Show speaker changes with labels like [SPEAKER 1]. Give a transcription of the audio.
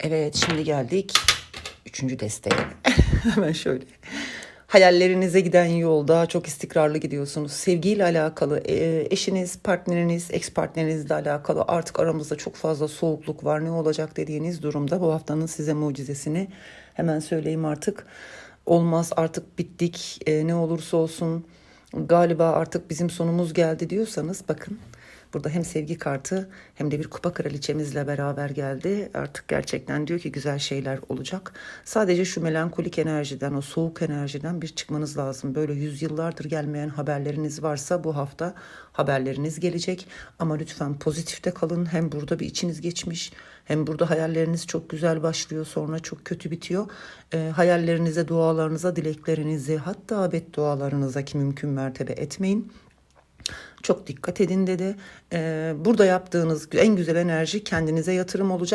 [SPEAKER 1] Evet şimdi geldik üçüncü desteğe. Hemen şöyle. Hayallerinize giden yolda çok istikrarlı gidiyorsunuz. Sevgiyle alakalı, e, eşiniz, partneriniz, ex partnerinizle alakalı artık aramızda çok fazla soğukluk var. Ne olacak dediğiniz durumda bu haftanın size mucizesini hemen söyleyeyim artık. Olmaz artık bittik e, ne olursa olsun galiba artık bizim sonumuz geldi diyorsanız bakın Burada hem sevgi kartı hem de bir kupa kraliçemizle beraber geldi. Artık gerçekten diyor ki güzel şeyler olacak. Sadece şu melankolik enerjiden, o soğuk enerjiden bir çıkmanız lazım. Böyle yüzyıllardır gelmeyen haberleriniz varsa bu hafta haberleriniz gelecek. Ama lütfen pozitifte kalın. Hem burada bir içiniz geçmiş hem burada hayalleriniz çok güzel başlıyor sonra çok kötü bitiyor. E, hayallerinize, dualarınıza, dileklerinizi hatta beddualarınıza ki mümkün mertebe etmeyin. Çok dikkat edin dedi. Ee, burada yaptığınız en güzel enerji kendinize yatırım olacak.